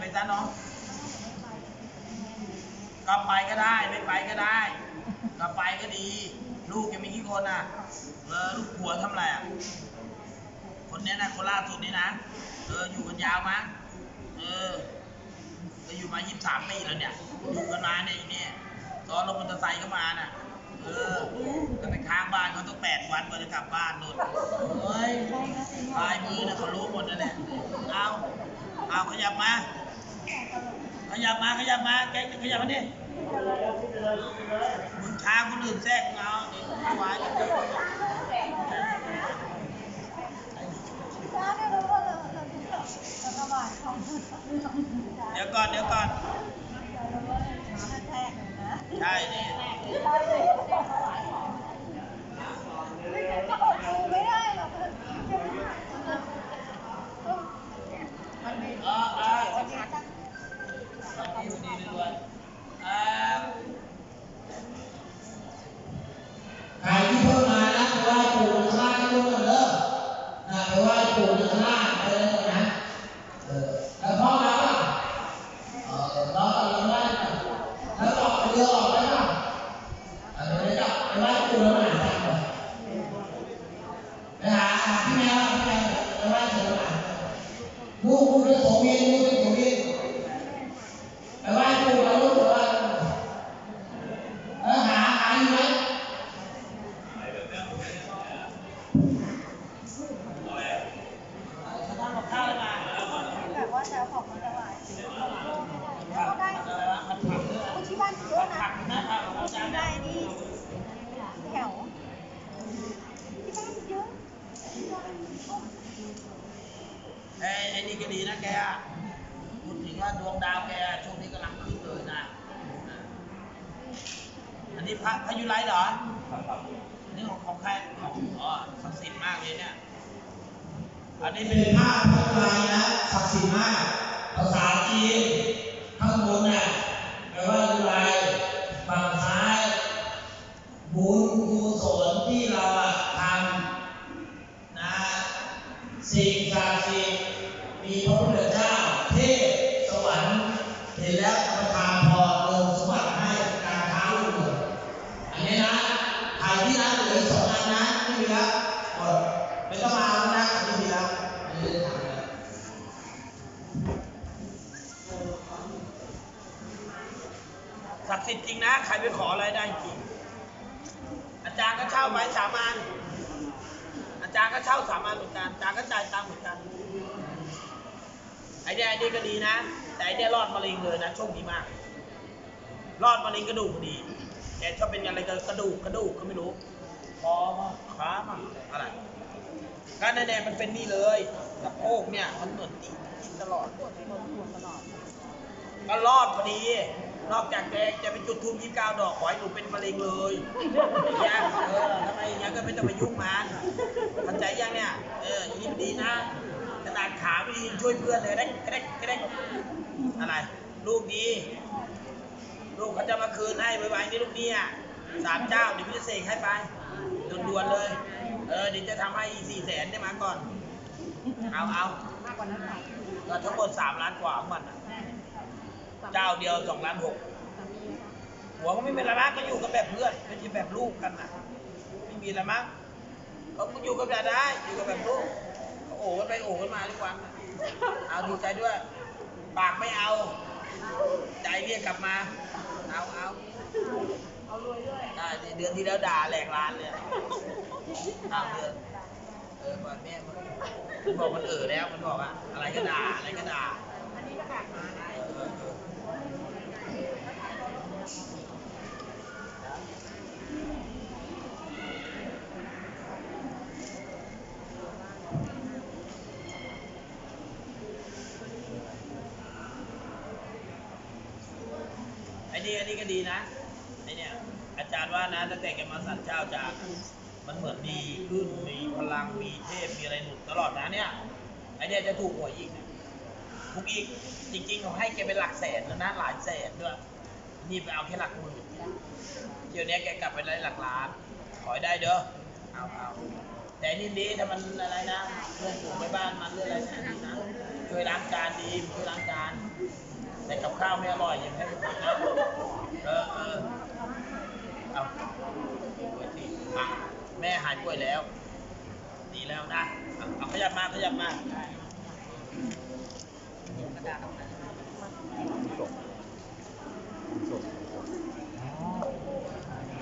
ไปซะเนาะก็ไปก็ได้ไม่ไปก็ได้ก็ไปก็ดี ลูกยังมีกี่คนอะเออลูกผัวทำอะไรอะคนเนี้ยนะคนล่าสุดนี่นะเอออยู่กันยาวมั้งเออก็อยู่มา 23 ปีแล้วเนี่ย อยู่กันมาเนี่ยอีเนี่ยตอนลงมอเตอร์ไซค์ก็มาน่ะ เออก็ไปค้างบ้านเขาต้องแปดวันกว่าจะกลับบ้านนู่นเฮ้ยปลายมือนะเขารู้หมดนั่นแหละเอา เอาขยับมา ขยับมาขยับมาแกขยับมาดิมึงช้าคนอื่นแทรกมึงเอาเดี๋ยวไม่ไหวเดี๋ยวก่อนเดี๋ยวก่อนใช่นี่ เออเออสวัสดีสวัสดีด้วยเอ่อ ใครที่เพิ่งมานะไปไหว้ปู่ข้างล่างให้รู้กันเด้อนะไปไหว้ปู่ข้างล่างไปเลยนะเออแล้วพ่อมาป่ะเออน้องกำลังไหว้ป่ะแล้วออกเรือออกได้ป่ะเออเดี๋ยวจะไปไหว้ปู่แล้วมาหาทางก่อนไปหาหาพี่แมวพี่แมวไปไหว้ปู่แล้วมาลูกลูกเป็นโสมีลูกเป็นโสมีไปไหว้ปู่แล้วลูกไปไหว้ปู่เออหาหาอยู่ไหม เขาทำกับข้าวอะไรมา แบบว่าจะเอาของมาถวายแล้วก็ได้ อะไรวะผัดผักด้วย ผู้ที่บ้านเยอะนะ ผักนะผักของจาน ได้ ได้ นี่แถวที่บ้านเยอะ ไอ้ไอ้นี่ก็ดีนะแกพูดถึงว่าดวงดาวแกช่วงนี้กำลังขึ้นเลยนะ อันนี้พระพยุไรเหรออันนี้ของของใครของอ๋อศักดิ์สิทธิ์มากเลยเนี่ย อันนี้เป็นนภาพพระลายนะศักดิ์สิทธิ์มาก ภาษาจีนข้างบนน่ะแปลว่าลายฝั่งซ้ายบุญกุศลที่เราทำนะสิ่งศักดิ์สิทธิ์มีพระพุทธเจ้า เทพสวรรค์เห็นแล้วประทานพรเติมสมบัติให้การค้ารุ่งเรืองอันนี้นะใครที่นับเหลือสองอันนะไม่มีแล้วหมดไม่ต้องมาแล้วนะไม่มีแล้วไม่ได้ทำแล้ว ศักดิ์สิทธิ์จริงนะ ใครไปขออะไรได้จริง อาจารย์ก็เช่าไว้สามัญอาจารย์ก็เช่าสามัญเหมือนกัน อาจารย์ก็จ่ายตังค์เหมือนกัน ไอ้เนี่ยไอ้นี่ก็ดีนะ แต่ไอ้เนี่ยรอดมะเร็งเลยนะโชคดีมาก รอดมะเร็งกระดูกพอดี แต่ชอบเป็นอะไรกับกระดูกกระดูกก็ไม่รู้คอมาขามาอะไรก็แน่ๆมันเป็นนี่เลยสะโพกเนี่ยมันเหมือนตีกินตลอด ก็รอดพอดี นอกจากแกจะไปจุดทูบยี่สิบเก้าดอกขอให้หนูเป็นมะเร็งเลยอย่างเงี้ยเออทำไมอย่างเงี้ยก็ไม่ต้องไปยุ่งมันเข้าใจยังเนี่ย เอออย่างนี้มันดีนะขนาดขาไม่ดียังช่วยเพื่อนเลยได้กระเด้กกระเด้กอะไร ลูกดีลูกเขาจะมาคืนให้ไวๆนี่ลูกเนี่ยสามเจ้าเดี๋ยวพี่จะเสกให้ไปด่วนๆเลย เออเดี๋ยวจะทำให้สี่แสนได้มาก่อน เอาเอามากกว่านั้นค่ะก็ทั้งหมดสามล้านกว่าของมันอะ เจ้าเดียวสองล้านหกหัวก็ไม่เป็นอะไรมากก็อยู่กันแบบเพื่อนไม่ใช่แบบลูกกันนะไม่มีอะไรมั้งเขาก็อยู่กันแบบได้อยู่กันแบบลูกเขาโอ้กันไปโอ้กันมาทุกวันอะเอาดีใจด้วย ปากไม่เอา ใจเรียกกลับมา เอาเอาเอารวยด้วยได้ดิเดือนที่แล้วด่าแหลกร้านเลยเอาเดือนเออบอกแม่มันมันบอกมันเออแล้วมันบอกว่าอะไรก็ด่าอะไรก็ด่าอันนี้ก็ฝากมาได้ เออเออ ไอ้นี่ไอ้นี่ก็ดีนะไอ้เนี่ยอาจารย์ว่านะตั้งแต่แกมาสันเจ้าจาก มันเหมือนดีขึ้นมีพลังมีเทพมีอะไรหนุนตลอดนะเนี่ยไอ้เนี่ยจะถูกหวยอีกนะถูกอีกจริงๆเขาให้แกเป็นหลักแสนแล้วนะหลายแสนด้วย นี่ไปเอาแค่หลักหมื่นเดี๋ยวนี้แกกลับไปได้หลักล้านขอให้ได้เด้อเอาเอาแต่นี่ดีถ้ามันอะไรนะเรื่องปลูกไปบ้านมันเรื่องอะไรนะดีนะช่วยล้างจานดีช่วยล้างจานแต่กับข้าวไม่อร่อยอย่างให้ผมนะเออเออเอาป่วยสิอ่แม่หายป่วยแล้ว ดีแล้วนะเอาเอาขยับมาขยับมา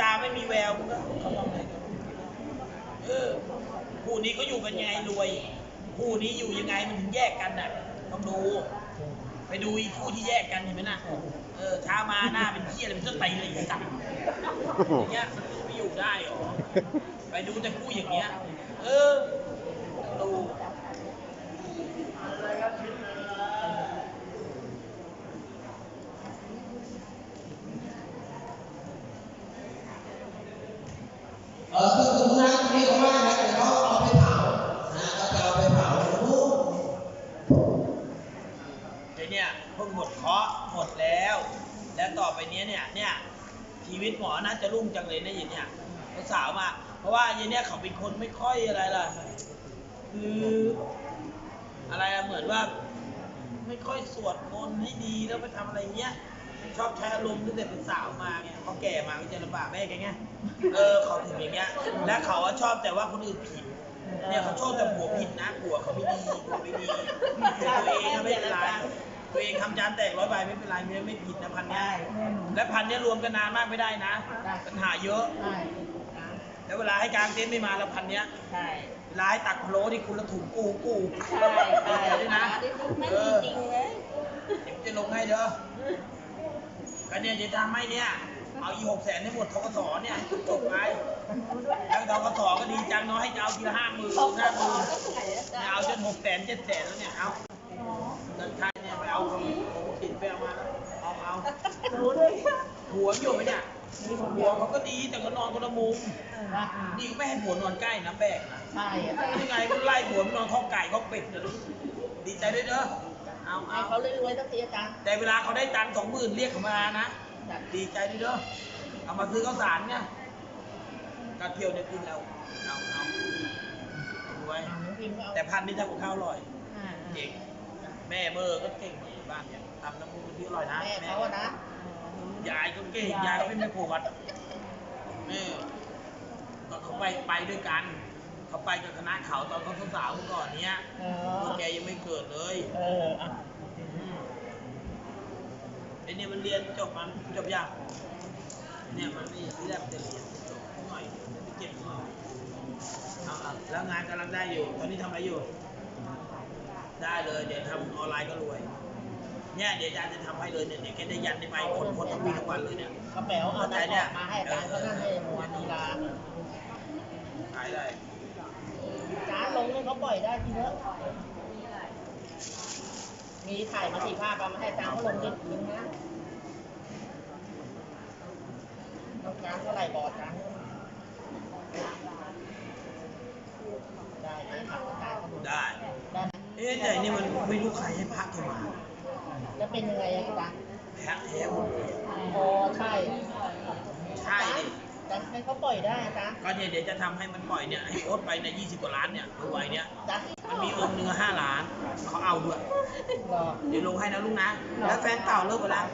ตาไม่มีแววมันก็เขาทำไงเออคู่นี้ก็อยู่กันยังไงรวย คู่นี้อยู่ยังไงมันถึงแยกกันน่ะต้องดู ไปดูอีกคู่ที่แยกกันเห็นไหมน่ะเออช้ามาหน้าเป็นเที่ยอะไรเป็นต้นไตเลยไอ้สัตว์อย่างเงี้ยมันจะไปอยู่ได้หรอไปดูแต่คู่อย่างเงี้ย เออต้องดู เออคือตรงนั้นตรงนี้เขาว่านะแต่เขาเอาไปเผานะเขาจะเอาไปเผาลูกไอ้เนี่ยเพิ่งหมดเคราะห์หมดแล้ว แล้วต่อไปเนี้ยเนี่ยเนี่ยชีวิตหมอน่าจะรุ่งจังเลยนะยินเนี่ยสาวมา เพราะว่ายินเนี่ยเขาเป็นคนไม่ค่อยอะไรล่ะคืออะไรอะเหมือนว่า ไม่ค่อยสวดมนต์ให้ดีแล้วไปทำอะไรเงี้ย ชอบใช้อารมณ์ตั้งแต่เป็นสาวมาไงพอแก่มาก็จะลำบากแม่แกไงเออเขาถึงอย่างเงี้ย และเขาอะชอบแต่ว่าคนอื่นผิดเนี่ยเขาชอบแต่ผัวผิดนะผัวเขาไม่ดีผัวไม่ดีแต่ตัวเองอะไม่เป็นไรตัวเองทำจานแตกร้อยใบไม่เป็นไรไม่ไม่ผิดนะพันเนี้ยและพันเนี้ยรวมกันนานมากไม่ได้นะปัญหาเยอะ ใช่แล้วเวลาให้กลางเต็นท์ไม่มาแล้วพันเนี้ยใช่ เวลาให้ตักพะโล้ที่คุณละถุงกูกูใช่ใช่เดี๋ยวด้วยนะ ไม่เอมีอจริงเลย เดี๋ยวจะลงให้เด้อ ก็เนี่ยจะทำให้เนี่ย เอาอีหกแสนให้หมดทกศเนี่ยให้จบไปแล้วทกศก็ดีจังเนาะให้จะเอาทีละห้าหมื่นห้าหมื่นเนี่ยเอาจนหกแสนเจ็ดแสนแล้วเนี่ยเอาเงินใครเนี่ยไปเอาของของสินไปเอามาแล้วเอาเอารู้ด้วยหัวอยู่ไหมเนี่ยหัวเขาก็ดีแต่ก็นอนคนละมุมนี่ก็ไม่ให้ผัวนอนใกล้นะแปลกนะใช่อะยังไงก็ไล่ผัวมันนอนข้อไก่ข้อเป็ดนะลูกดีใจด้วยเด้อ เอาให้เอาเขารวยๆสักทีอาจารย์แต่เวลาเขาได้ตังค์สองหมื่นเรียกเขามานะดีใจด้วยเด้อเอามาซื้อข้าวสารไงกาเที่ยวเนี่ยกินแล้วเอาเอารวยพิมพ์ก็เอาแต่พันนี่ทำกับข้าวอร่อยอ่าเก่งแม่เบอร์ก็เก่งในบ้านเนี่ยทำน้ำมันที่อร่อยนะแม่เขาอะนะยายก็เก่งยายก็เป็นแม่ครัววัดนี่ก็เขาไปไปด้วยกัน เขาไปกับคณะเขาตอนเขาสาวๆเมื่อก่อนเนี้ยเออแกยังไม่เกิดเลยเอออะไอ้เนี่ยมันเรียนจบมันจบยากเนี่ยมันไม่ที่แรกจะเรียนจบหน่อยไปเก็บหน่อยเอาเอาแล้วงานกำลังได้อยู่ ตอนนี้ทำอะไรอยู่ ได้เลย เดี๋ยวทำออนไลน์ก็รวย เนี่ยเดี๋ยวอาจารย์จะทำให้เลยเนี่ยเดี๋ยวแกได้ยันได้ไปคนคนทั้งวีทั้งวันเลยเนี่ยกระเป๋าเอาแต่เนี่ยมาให้อาจารย์เขานั่นเลยมวนกีฬาขายได้ อาจารย์ลงให้เขาปล่อยได้ทีเถอะมีถ่ายมาสี่ภาพเอามาให้อาจารย์เขาลงนิดนึงนะต้องการเท่าไหร่บอกอาจารย์ได้ไหมถามอาจารย์เขาดูได้ได้ไหมเอ๊ะแต่อันนี่มันไม่รู้ใครให้พักแกมา แล้วเป็นยังไงอะอาจารย์แพ้แท้หมดเลยอ๋อใช่ ใช่ดิอา จารย์ให้เขาปล่อยได้อาจารย์ก็เนี่ยเดี๋ยวจะทำให้มันปล่อยเนี่ยให้โอ๊ตไปเนี่ยยี่สิบกว่าล้านเนี่ยรวยเนี่ยอาจารย์มันมีองค์หนึ่งห้าล้าน เขาเอาด้วย รอเดี๋ยวลงให้นะลูกนะ แล้วแฟนเก่าเลิกไปแล้ว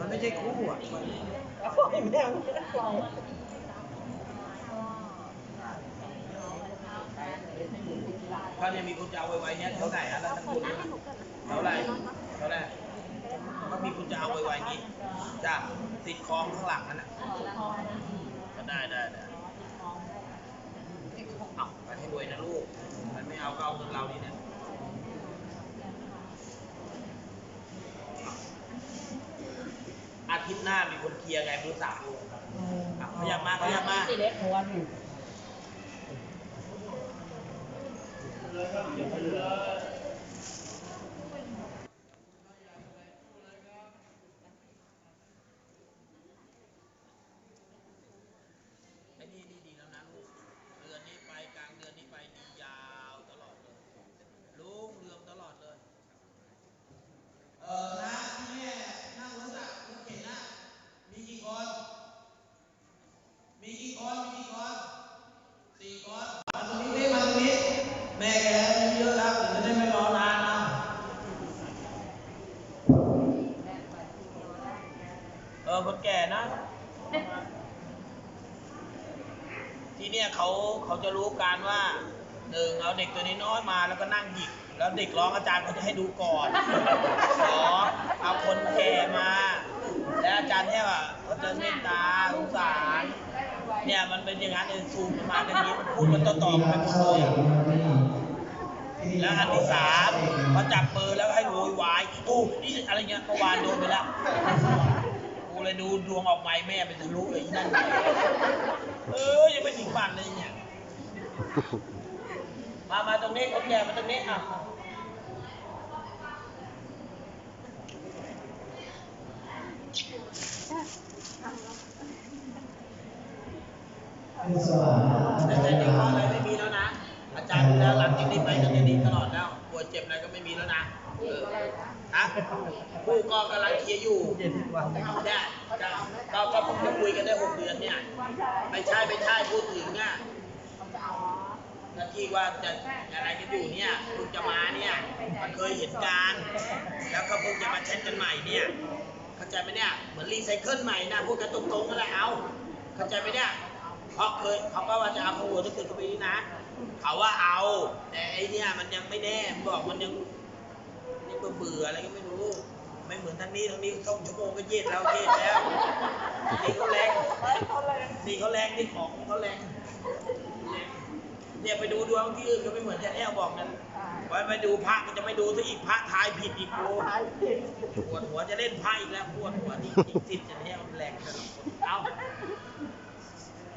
มันไม่ใช่คู่อะแล้วปล่อยไม่ได้ไม่ได้ปล่อยก็เนี่ยมีคนจะเอาไว้ๆเนี่ยเท่าไหร่อะแล้วทั้งคนเนี่ยเท่าไหร่เท่าไหร่ก็มีคนจะเอาไว้ๆงี้จ้ะติดคลองข้างหลังนั่นน่ะก็ ได้ได้ได้เอาไปให้รวยนะลูก มันไม่เอาก็เอาเงินเราดีเนี่ยอาทิตย์หน้ามีคนเคลียร์ไงมือสาวอืมอะขยับมาขยับมาสีเล็กหัวหนูไอ้นี่นี่ดีแล้วนะลูก เดือนนี้ไปกลางเดือนนี้ไปดียาวตลอดเลยลุงเรืองตลอดเลย เออนะที่แม่นั่งรถอะรถเข็นอะมีกี่คน มีกี่คน มีกี่คนสี่คนมาตรงนี้ดิมาตรงนี้ แม่แกอายุเยอะแล้วเดี๋ยวจะได้ไม่รอนานเอา เออคนแก่นะ ที่เนี่ย เขาจะรู้การว่าหนึ่งเอาเด็กตัวนี้น้อยมาแล้วก็นั่งหยิกแล้วเด็กร้องอาจารย์เขาจะให้ดูก่อนสองเอาคนแก่มา แล้วอาจารย์เนี่ยว่าเขาจะเมตตาสงสาร เนี่ยมันเป็นอย่างนั้นเลยสูงประมาณอย่างนี้มันพูดมันต่อๆกันไปหมดเลยแล้วอันที่สามพอจับปืนแล้วให้โวยวายตู้นี่อะไรเงี้ยเมื่อวานโดนไปแล้วกูเลยดูดวงออกไม้แม่เป็นทะลุเลยนั่นเออยังไม่ถึงฝันเลยเนี่ย มา มาตรงนี้คนแก่มาตรงนี้อะเป็นสว่างแต่ใจเด็กก็อะไรไม่มีแล้วนะ อาจารย์ดูแลหลังจากนี้ไปก็จะดีตลอดแล้วปวดเจ็บอะไรก็ไม่มีแล้วนะเออฮะผู้ก็กำลังเคลียร์อยู่เนี่ยจะก็ก็เพิ่งจะคุยกันได้หกเดือนเนี่ย ไม่ใช่ไม่ใช่พูดถึงอะ ถ้าที่ว่าจะอะไรกันอยู่เนี่ยเพิ่งจะมาเนี่ยมันเคยเห็นการแล้วก็เพิ่งจะมาแชทกันใหม่เนี่ยเข้าใจไหมเนี่ยเหมือนรีไซเคิลใหม่นะพูดกันตรงๆนั่นแหละเอาเข้าใจไหมเนี่ยเพราะเคยเขาก็ว่าจะเอาขบวนที่ตึกกระบี่นะเขาว่าเอา แต่ไอเนี่ยมันยังไม่แน่บอกมันยังยังเบื่ออะไรก็ไม่รู้ไม่เหมือนทางนี้ทางนี้สองชั่วโมงก็เย็ดแล้วเย็ดแล้วนี่เขาแรงนี่เขาแรงนี่ของเขาแรง เนี่ยไปดูดวงที่อื่นก็ไม่เหมือนที่แอลบอกนั้นไว้ไปดูพระก็จะไม่ดูซะอีกพระทายผิดอีกโอ้ปวดหัวจะเล่นไพ่อีกแล้วปวดหัวนี่จริงจิตจะเนี่ยมันแรงกันเอา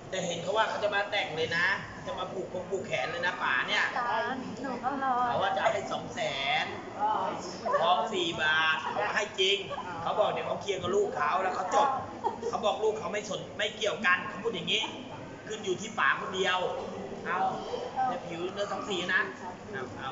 แต่เห็นเขาว่าเขาจะมาแต่งเลยนะ จะมาผูกคงผูกแขนเลยนะป๋าเนี่ยอาจารย์หนูก็รอเขาว่าจะให้สองแสนทองสี่บาทเขาให้จริง เขาบอกเดี๋ยวเขาเคลียร์กับลูกเขาแล้วเขาจบ เขาบอกลูกเขาไม่สนไม่เกี่ยวกันเขาพูดอย่างนี้ ขึ้นอยู่ที่ป๋าคนเดียว เอาเดี๋ยวผิวเนื้อสองสีนะเอาเอา